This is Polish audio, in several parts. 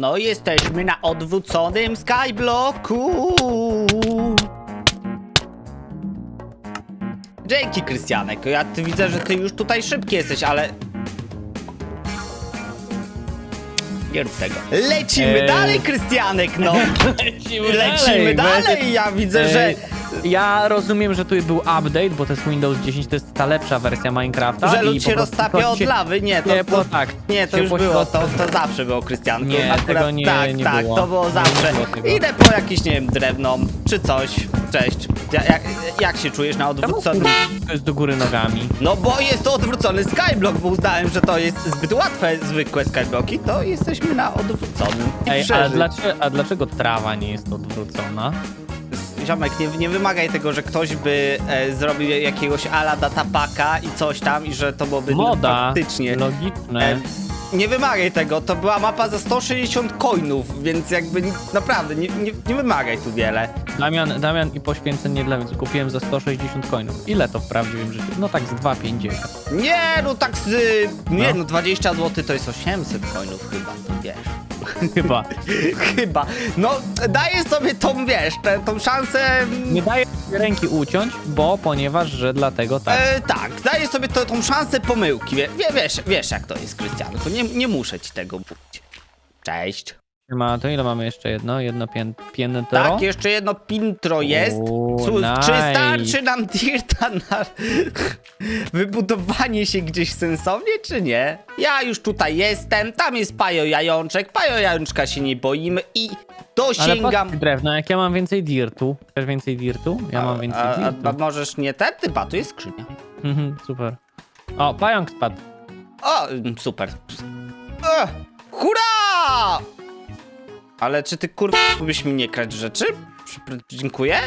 No jesteśmy na odwróconym skyblocku. Dzięki, Krystianek. Ja ty widzę, że ty już tutaj szybki jesteś, ale... Nie rób tego. Lecimy Eee. dalej, Krystianek, no. Lecimy, Lecimy dalej. Ja widzę, że... Ej, Ja rozumiem, że tu był update, bo to jest Windows 10, to jest ta lepsza wersja Minecrafta. Że i lud po się prostu roztapia od się- lawy. Nie, to, Nie, to, tak. nie, to już było, to, to zawsze było, Krystianku. Nie, tego nie- tak, nie tak, było. to było Nie zawsze. było tego. Idę po jakieś, nie wiem, drewno, czy coś. Cześć. Ja, jak, jak się czujesz na Czemu odwróconym... to jest do góry nogami? No bo jest to odwrócony skyblock, bo uznałem, że to jest zbyt łatwe, zwykłe skyblocki, to jesteśmy na odwróconym. I Ej, a przeżyć. dlaczego, a dlaczego trawa nie jest odwrócona? Ziomek, nie, nie wymagaj tego, że ktoś by e, zrobił jakiegoś ala datapaka i coś tam i że to byłoby Moda, faktycznie. logiczne. E, nie wymagaj tego, to była mapa za 160 coinów, więc jakby ni- naprawdę nie, nie, nie wymagaj tu wiele. Damian, Damian i poświęcenie dla więc kupiłem za 160 coinów. Ile to w prawdziwym życiu? No tak z 2,50. Nie, no tak z... Nie, No. no 20 zł to jest 800 coinów chyba, to wiesz. Chyba. Chyba. No, daję sobie tą, wiesz, tę, tą szansę... Nie daję sobie ręki uciąć, bo ponieważ, że dlatego tak. E, tak, daję sobie to, tą szansę pomyłki. Wie, wie, wiesz, wiesz jak to jest, Krystianku. Nie, nie muszę ci tego mówić. Cześć. Ma, to ile mamy jeszcze jedno? Jedno pię piętro? Tak, jeszcze jedno pintro jest. O, Cóż, Czy nice. starczy nam Dirta na wybudowanie się gdzieś sensownie, czy nie? Ja już tutaj jestem, tam jest Pajo Jajączek, Pajo Jajączka się nie boimy i Ale dosięgam... patrz, drewno, jak ja mam więcej dirtu. Chcesz więcej dirtu? Ja mam więcej a, a, dirtu. a możesz nie ten typa, tu jest skrzynia. Mhm, Super. O, pająk spadł. O, super. Ech, hurra! Ale czy ty kurwa byś mi nie krać rzeczy? Dziękuję.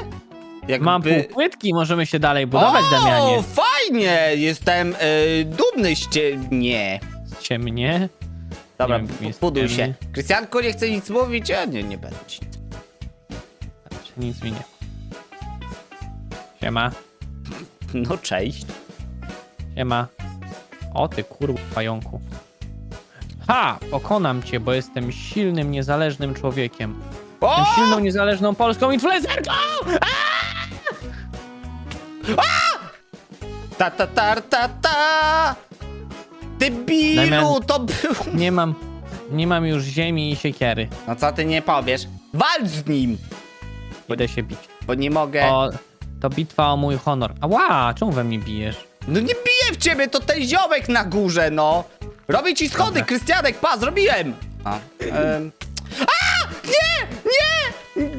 Jakby... Mam pół płytki, możemy się dalej budować, o, Damianie. fajnie! Jestem y, dumny z ciebie. Ciemnie. Dobra, Nie wiem, b- jest buduj się. Krystianku, nie chcę nic mówić? Ja nie, nie będę ci nic. Patrz, Nic mi nie. Siema, No cześć. siema. O ty kurwa pająku. Ha! Pokonam cię, bo jestem silnym, niezależnym człowiekiem. O! Jestem silną, niezależną polską influencerką! Ta ta ta ta ta! Debilu, Damian. to był... Nie mam, nie mam już ziemi i siekiery. No co ty nie powiesz? Walcz z nim! Idę się bić. Bo nie mogę... O, to bitwa o mój honor. Ała, czemu we mnie bijesz? No nie biję w ciebie, to ten ziomek na górze, no! Robię ci schody, Dobra. Krystianek, pa, zrobiłem! A, em. A! Nie! Nie!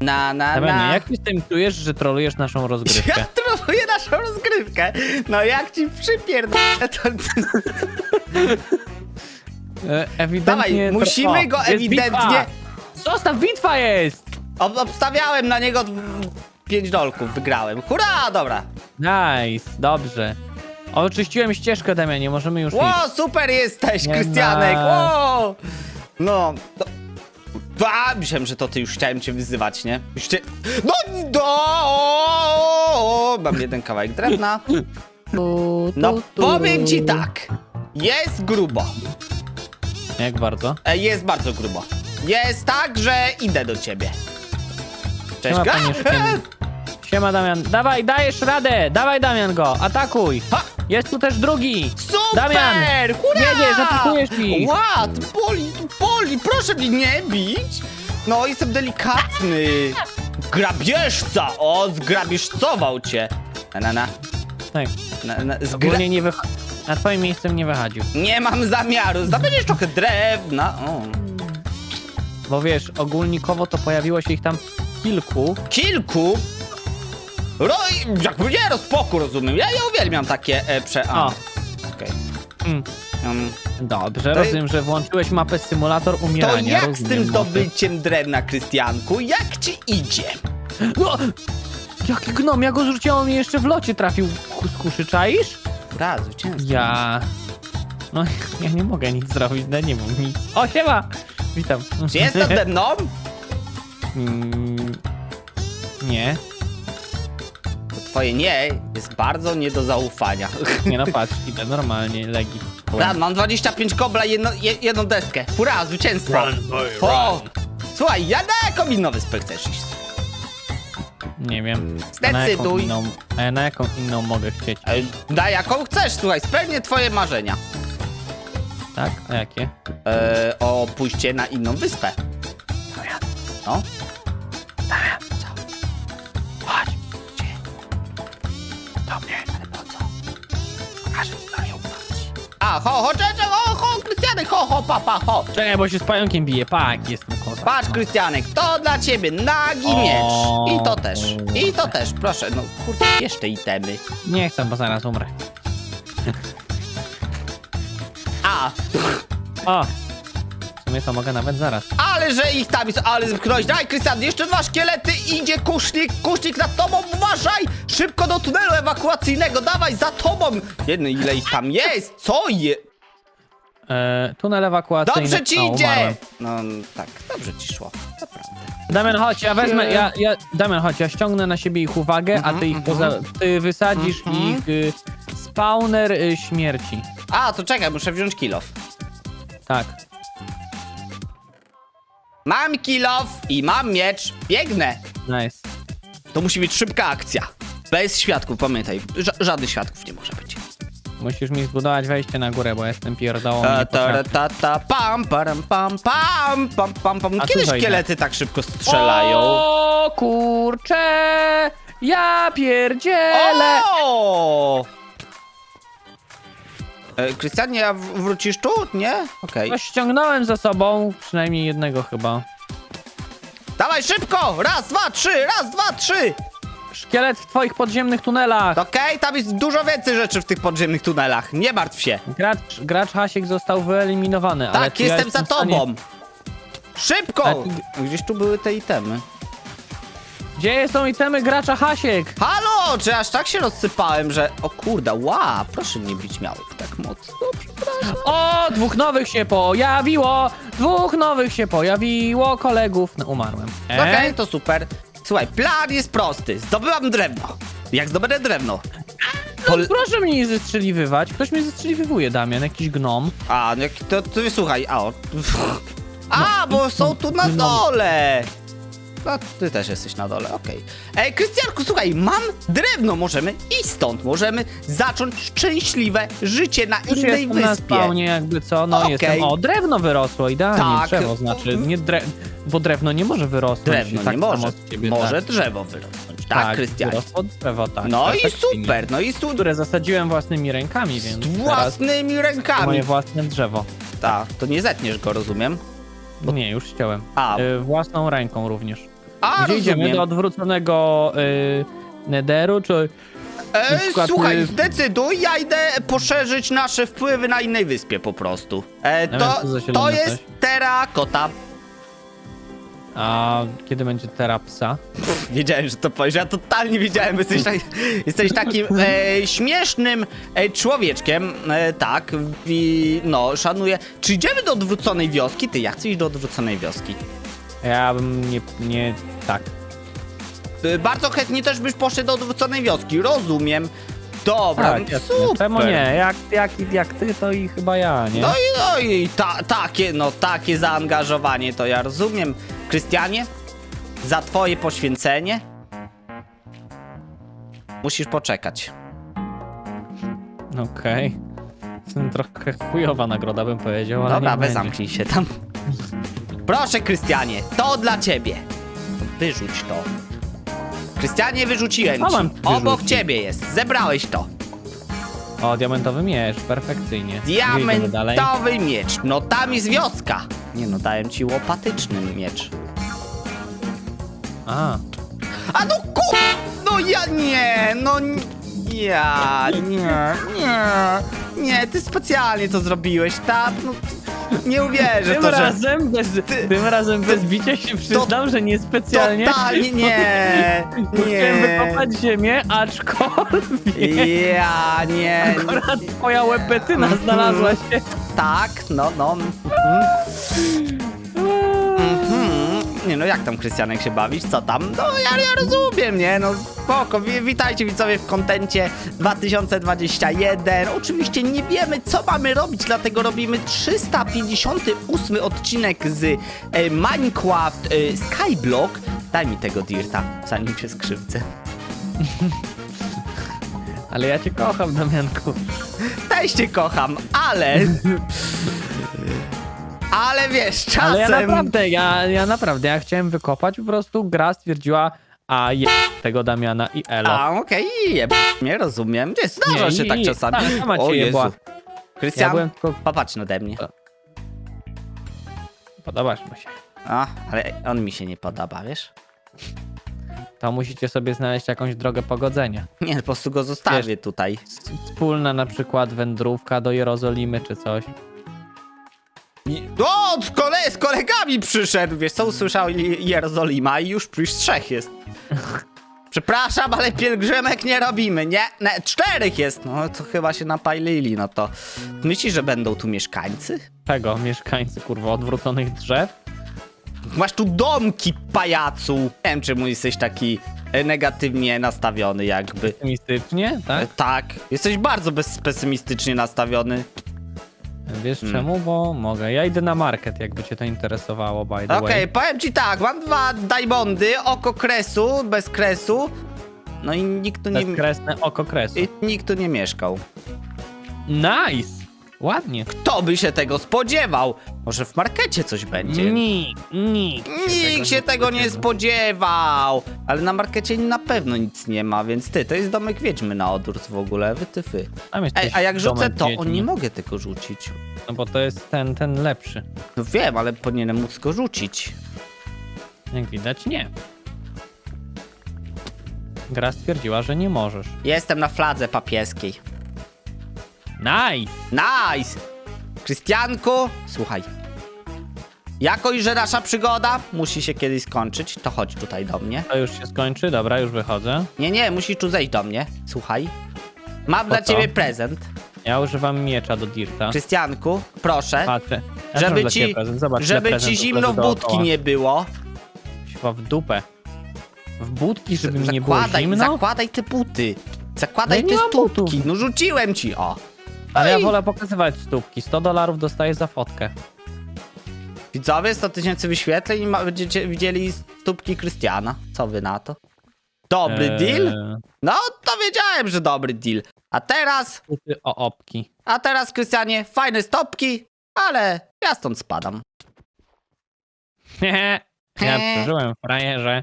Na, na, Damianie, na. jak ty z tym czujesz, że trolujesz naszą rozgrywkę? Ja troluję naszą rozgrywkę. No jak ci przypierdolę, to... E, ewidentnie Dawaj, musimy O, go jest ewidentnie- Bitwa! Zostaw, bitwa jest! Ob obstawiałem na niego d- pięć dolków, wygrałem. Hurra, dobra. Nice, dobrze. Oczyściłem ścieżkę, Damianie, możemy już Ło, iść. super jesteś, Nie Krystianek, ma. ło! No, to... A, myślałem, że to ty już chciałem cię wyzywać, nie? Już cię... No, do! Mam jeden kawałek drewna. No, powiem ci tak. Jest grubo. Jak bardzo? E, Jest bardzo grubo. Jest tak, że idę do ciebie. Cześć, Siema, panie. Siema, Damian. Dawaj, dajesz radę! Dawaj, Damian, go! Atakuj! Ha! Jest tu też drugi! Super! Damian! Hurra! Jedziesz, atakujesz ich! Ła, to boli, boli, proszę mnie nie bić! No, jestem delikatny. Grabieżca! O, zgrabieżcował cię. Na, na, na. Tak. na, na zgra... Ogólnie nie wych... Na twoim miejscem nie wychodził. Nie mam zamiaru. Zdobędziesz trochę drewna. O. Bo wiesz, ogólnikowo to pojawiło się ich tam kilku. Kilku. Ro... Jakby nie, rozpoku, rozumiem. Ja, ja uwielbiam takie e, prze... A. O. Okej. Mm. Um, Dobrze, To- rozumiem, że włączyłeś mapę symulator to umierania. jak z rozumiem, tym zdobyciem drewna, Krystianku? Jak ci idzie? No! Jaki gnom, ja go zrzuciłem, on mnie jeszcze w locie trafił ku- z kuszy, czaisz? Razu, często. Ja... No, ja nie mogę nic zrobić, no nie mów nic. O, siema! Witam. Czy jest nade mną? Mm, Nie. Twoje nie jest bardzo nie do zaufania. Nie no, patrz, idę normalnie, legit. Tak, mam 25 kobla i jedno, je, jedną deskę. Hurra, zwycięstwo. Run, boy, O! Słuchaj, ja na jaką inną wyspę chcesz iść? Nie wiem. A na jaką Zdecyduj. inną, a na jaką inną mogę chcieć? E, Na jaką chcesz, słuchaj, spełnię twoje marzenia. Tak? A jakie? E, o pójście na inną wyspę. No. Ho, ho, cze, cze, ho, ho, Krystianek, ho, ho, papa, ho. Czekaj, bo się z pająkiem bije. Tak, jestem kozak. Patrz, Krystianek, to dla ciebie nagi O. miecz. I to też, i to też, proszę, no kurde, jeszcze itemy. Nie chcę, bo zaraz umrę. A, O! Sumie to mogę nawet zaraz. ale że ich tam jest, ale zepchnąłeś. Daj, Krystian, jeszcze dwa szkielety, idzie kusznik, kusznik nad tobą, uważaj! Szybko do tunelu ewakuacyjnego, dawaj, za tobą! Jedno, ile ich tam jest, co je... E, tunel ewakuacyjny. Dobrze ci O, idzie! umarłem. No, tak, dobrze ci szło, naprawdę. Damian, chodź, ja wezmę, ja, ja, Damian, chodź, ja ściągnę na siebie ich uwagę, a ty ich poza, ty wysadzisz Mhm. ich y, spawner y, śmierci. A, to czekaj, muszę wziąć kilof. Tak. Mam kilof i mam miecz, biegnę. Nice. To musi być szybka akcja. Bez świadków, pamiętaj, ża żadnych świadków nie może być. Musisz mi zbudować wejście na górę, bo jestem pierdołą. Ta, ta, ta, ta, pam, param, pam, pam, pam, pam, pam. A Kiedy tu wejdę. szkielety tak szybko strzelają? O kurcze! Ja pierdzielę! O! E, Krystianie, a w- wrócisz tu? Nie? Okej. No ściągnąłem za sobą, przynajmniej jednego chyba. Dawaj szybko! Raz, dwa, trzy! Raz, dwa, trzy! Szkielet w twoich podziemnych tunelach! Okej, tam jest dużo więcej rzeczy w tych podziemnych tunelach. Nie martw się. Gracz, gracz Hasiek został wyeliminowany, ale Tak, czy ja jestem za w stanie- tobą. Szybko! Ty- Gdzieś tu były te itemy. Gdzie są itemy gracza Hasiek? Halo! Czy aż tak się rozsypałem, że... O kurde, ła! Proszę nie bić miałów tak mocno. Przepraszam. O, dwóch nowych się pojawiło! Dwóch nowych się pojawiło, kolegów. No, umarłem. E? Okej, to super. Słuchaj, plan jest prosty. Zdobyłam drewno. Jak zdobędę drewno? To... No, proszę mnie nie zestrzeliwywać. Ktoś mnie zestrzeliwuje, Damian, jakiś gnom. A, no jak to, to słuchaj, a o... A, bo są tu na dole! No, ty też jesteś na dole, okej. Ej, Krystianku, słuchaj, mam drewno, możemy iść stąd, możemy zacząć szczęśliwe życie na Już innej jestem na wyspie. spawnie, jakby co, no Okej. jestem. O, drewno wyrosło, idealnie, Tak. drzewo znaczy, nie dre... bo drewno nie może wyrosnąć. Drewno tak nie samo może, z ciebie, może tak. drzewo wyrosnąć, tak, Krystianie. wyrosło drzewo, tak. No i perfekcyjnie. super, no i super. Które zasadziłem własnymi rękami, więc teraz Własnymi to rękami. moje własne drzewo. Tak, to nie zetniesz go, rozumiem? Nie, już ściąłem. A. Y, własną ręką również. A, Gdzie idziemy? rozumiem. Do odwróconego y, Nederu, czy... E, na przykład, słuchaj, y- zdecyduj, ja idę poszerzyć nasze wpływy na innej wyspie po prostu. E, Ja to, wiem, co za to zielone jest coś. terakota. A kiedy będzie terapsa? Pff, Wiedziałem, że to powiesz, ja totalnie wiedziałem, jesteś, tak, jesteś takim e, śmiesznym e, człowieczkiem, e, tak, i no, szanuję. Czy idziemy do odwróconej wioski? Ty, ja chcę iść do odwróconej wioski. Ja bym nie... nie... tak. E, bardzo chętnie też byś poszedł do odwróconej wioski, rozumiem. Dobra, Tak, no jasne. super. Czemu nie? Jak, jak, jak ty, to i chyba ja, nie? No i, no i ta, takie, no takie zaangażowanie to ja rozumiem. Krystianie, za twoje poświęcenie musisz poczekać. Okej. Okay. Trochę chujowa nagroda bym powiedział, ale Dobra, nie bez będzie. zamknij się tam. Proszę, Krystianie, to dla ciebie. Wyrzuć to. Krystianie, wyrzuciłem Co ci. mam Obok ciebie jest. Zebrałeś to. O, diamentowy miecz, perfekcyjnie. Gdzie idziemy dalej? Diamentowy miecz. No tam jest wioska. Nie no, dałem ci łopatyczny miecz. A, A no ku... No ja nie, no n- ja nie, nie, nie, ty specjalnie to zrobiłeś, tak? No, nie uwierzę tym to, że... razem bez, Ty- tym razem bez bicia się przyznam, że nie specjalnie. Totalnie nie, Chciałem nie. wykopać ziemię, aczkolwiek Ja nie, akurat twoja łepetyna znalazła się. tak, no, no. Mhm. Nie no, jak tam Krystianek się bawić? Co tam? No ja, ja rozumiem, nie? No spoko, Wi- witajcie widzowie w kontencie 2021. Oczywiście nie wiemy co mamy robić, dlatego robimy 358 odcinek z e, Minecraft e, Skyblock. Daj mi tego dirta, zanim się skrzywdzę. Ale ja cię kocham, Damianku. Też cię kocham, ale... Ale wiesz, czasem... Ale ja naprawdę, ja, ja naprawdę, ja chciałem wykopać, po prostu gra stwierdziła, a je tego Damiana i Elo. A, okej, jeb... nie rozumiem. Nie, zdarza Nie, się tak czasami. tak, sama cię o Jezu. jebła. Krystian, Ja byłem tylko... popatrz nade mnie. Podobasz mu się. A, ale on mi się nie podoba, wiesz? To musicie sobie znaleźć jakąś drogę pogodzenia. Nie, po prostu go zostawię tutaj. Wspólna na przykład wędrówka do Jerozolimy czy coś. O, z, kole... z kolegami przyszedł, wiesz co, usłyszał Je- Jerozolima i już już trzech jest. Przepraszam, ale pielgrzymek nie robimy, nie? nie? Czterech jest, no to chyba się napalili, no to... Myślisz, że będą tu mieszkańcy? Czego? Mieszkańcy, kurwa, odwróconych drzew? Masz tu domki, pajacu! Nie wiem, czemu jesteś taki e, negatywnie nastawiony jakby. Optymistycznie, E, tak? Tak, jesteś bardzo bezpesymistycznie nastawiony. Wiesz Hmm. czemu? Bo mogę. Ja idę na market, jakby cię to interesowało, by the Okej, way. powiem ci tak, mam dwa diamondy, oko kresu, bez kresu. No i nikt tu nie, Bezkresne oko kresu. i nikt tu nie mieszkał. Nice! Ładnie. Kto by się tego spodziewał? Może w markecie coś będzie? Nikt, nikt. Nikt się tego nie spodziewał! Ale na markecie na pewno nic nie ma, więc ty, to jest domek wiedźmy na odwrót w ogóle, wy ty fy. Tam jest Ej, a jak rzucę domek to, o wiedźmy. nie mogę tego rzucić. No bo to jest ten, ten lepszy. No wiem, ale powinienem móc go rzucić. Jak widać, nie. Gra stwierdziła, że nie możesz. Jestem na fladze papieskiej. Nice! Nice! Krystianku, słuchaj. Jako i że nasza przygoda musi się kiedyś skończyć, to chodź tutaj do mnie. To już się skończy, dobra, już wychodzę. Nie, nie, musisz tu zejść do mnie. Słuchaj. Mam Po dla co? ciebie prezent. Ja używam miecza do dirta. Krystianku, proszę, Patrzę. Ja żeby dla ci- ciebie prezent. Zobacz, ile żeby ci prezentów zimno leży w budki dookoła. nie było. Chyba w dupę. W budki, żeby mi nie było Zakładaj, zimno? zakładaj te buty. Zakładaj No te nie mam stópki. No rzuciłem ci, o. Ale ja Ej. wolę pokazywać stópki. 100 dolarów dostaję za fotkę. Widzowie, 100 tysięcy wyświetleń i ma, będziecie widzieli stópki Krystiana. Co wy na to? Dobry Eee, deal? No, to wiedziałem, że dobry deal. A teraz, o opki. a teraz, Krystianie, fajne stopki, ale ja stąd spadam. ja przeżyłem, frajerze.